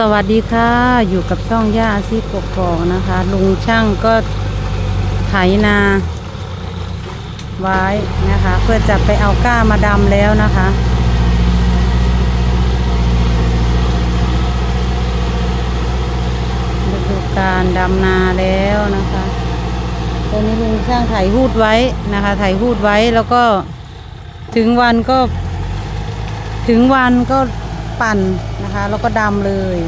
สวัสดีค่ะ อยู่กับช่องย่าอาชีพกกอกนะคะ ลุงช่างก็ไถนา ไว้นะคะ เพื่อจะไปเอาก้ามาดำแล้วนะคะ ฤดูการดำนาแล้วนะคะตอนนี้ลุงช่างไถหูดไว้นะคะ ไถหูดไว้แล้วก็ถึงวันก็ ถึงวันก็ ปั่นนะคะ แล้วก็ดำเลย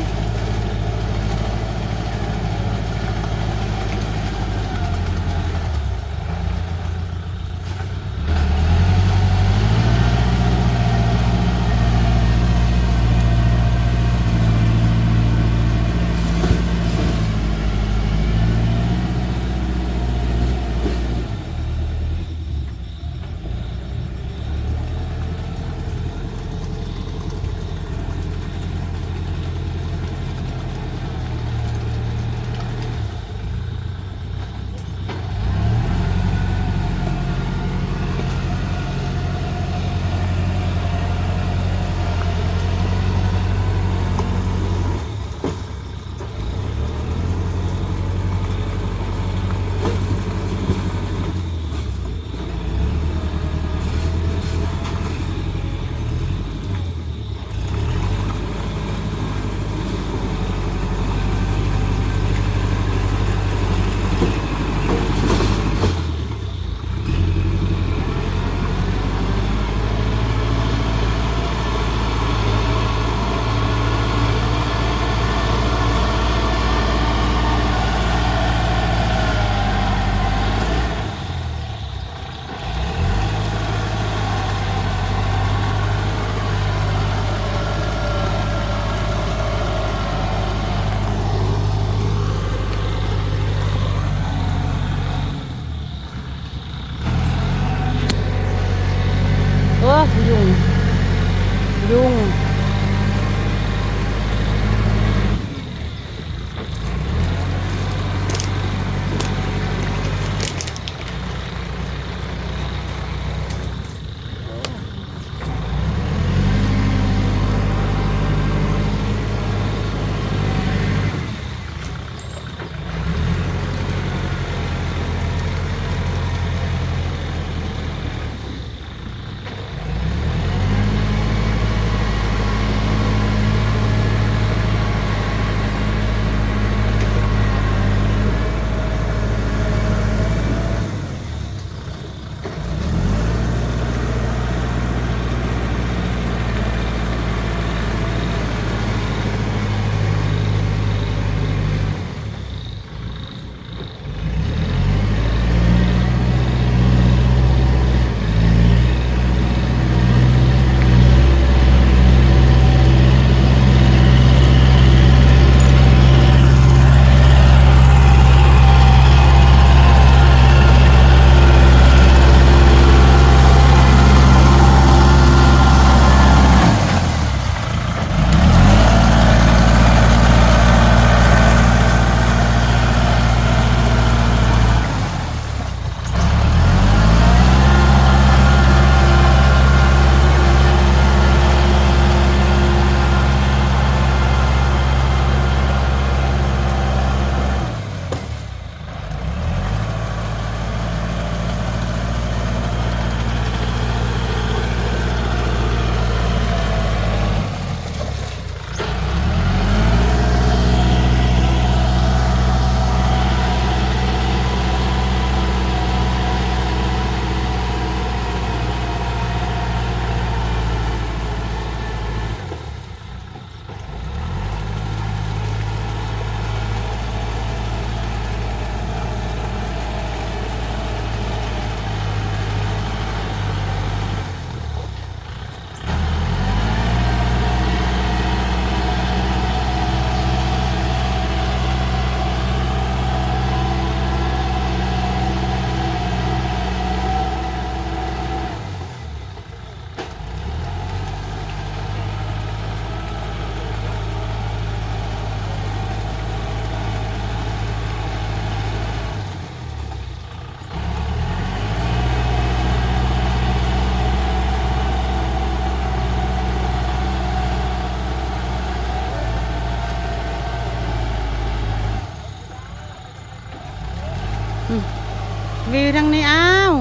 วิวทางนี้อ้าว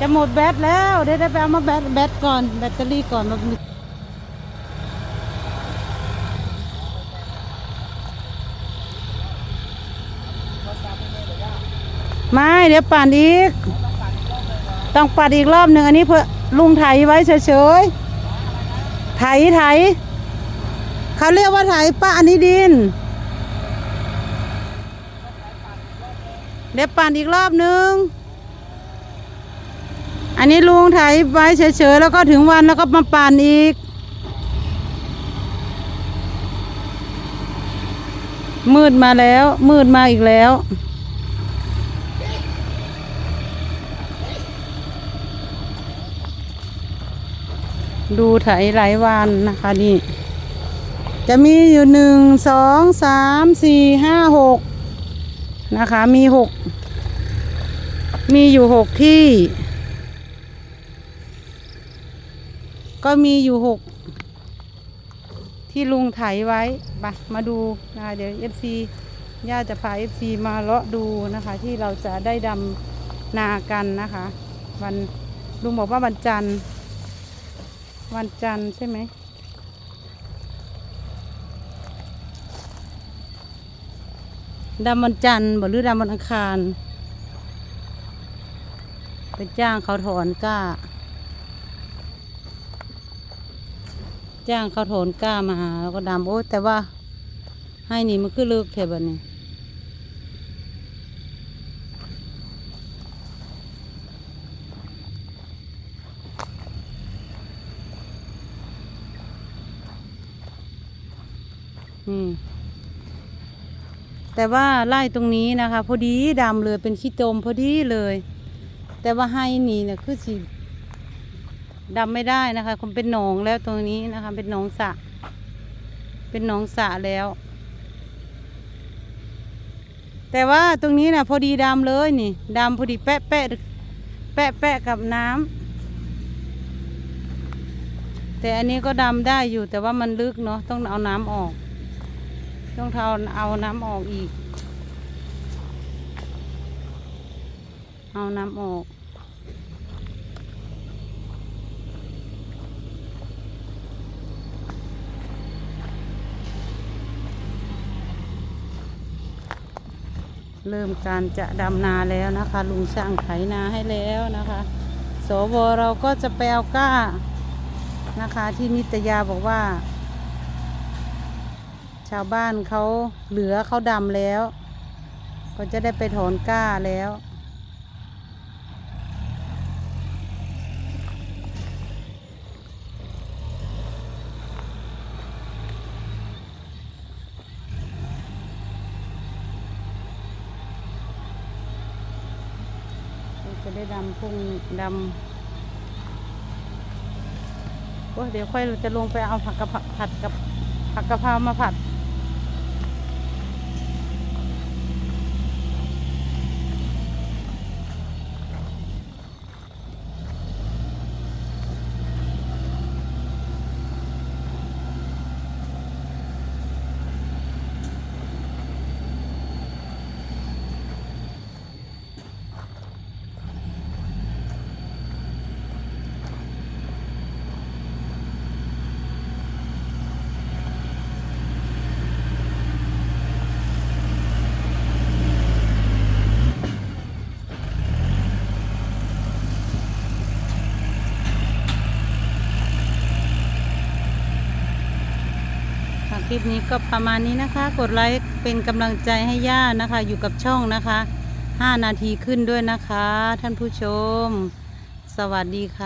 จะหมดแบตแล้วเดี๋ยวได้ไปเอามาแบตแบตก่อนแบตเตอรี่ก่อนมาไม่เดี๋ยวปั่นอีก ต้องปัดอีกรอบหนึ่งอันนี้เพื่อลุงไถไว้เฉยๆไถไถเขาเรียกว่าไถป้าอันนี้ดิน เดี๋ยวปั่นอีกรอบนึง อันนี้ลุงไถไว้เฉยๆแล้วก็ถึงวันแล้วก็มาปั่นอีก มืดมาแล้ว มืดมาอีกแล้วดูไถหลายวันนะคะนี่ จะมีอยู่หนึ่งสองสามสี่ห้าหก นะคะ มีหกมีอยู่หกที่ ก็มีอยู่หกที่ลุงไถไว้ไปมาดูนะคะเดี๋ยวเอฟซีย่าจะพาเอฟซีมาเลาะดูนะคะ ที่เราจะได้ดำนากันนะคะ วันลุงบอกว่าวันจันทร์วันจันทร์ใช่ไหม ดำวันจันทร์หรือดำวันอังคาร ไปจ้างเขาถอนกล้า จ้างเขาถอนกล้ามาแล้วก็ดำโอ้แต่ว่าให้นี่มันคือเลิกแค่บัดนี้ อืม แต่ว่าไล่ตรงนี้นะคะ พอดีดำเลยเป็นขี้โจมพอดีเลย แต่ว่าให้นี่เนี่ยคือสีดำไม่ได้นะคะคงเป็นหนองแล้วตรงนี้นะคะ เป็นหนองสะ เป็นหนองสะแล้ว แต่ว่าตรงนี้นะพอดีดำเลยนี่ดำพอดีแปะแปะแปะแปะกับน้ำแต่อันนี้ก็ดำได้อยู่แต่ว่ามันลึกเนาะต้องเอาน้ำออก ต้องเอาเอาน้ำออกอีก เอาน้ำออก เริ่มการจะดำนาแล้วนะคะ ลุงช่างไถนาให้แล้วนะคะสวเราก็จะไปเอาก้านะคะที่นิตยาบอกว่า ชาวบ้านเขาเหลือเขาดำแล้ว ก็จะได้ไปถอนก้าแล้ว จะได้ดำพุ่งดำโอ้เดี๋ยวค่อยจะลงไปเอาผักกะเพราผัดกับผักกะเพรามาผัด คลิปนี้ก็ประมาณนี้นะคะ กดไลค์เป็นกำลังใจให้ย่านะคะ อยู่กับช่องนะคะ 5 นาทีขึ้นด้วยนะคะ ท่านผู้ชม สวัสดีค่ะ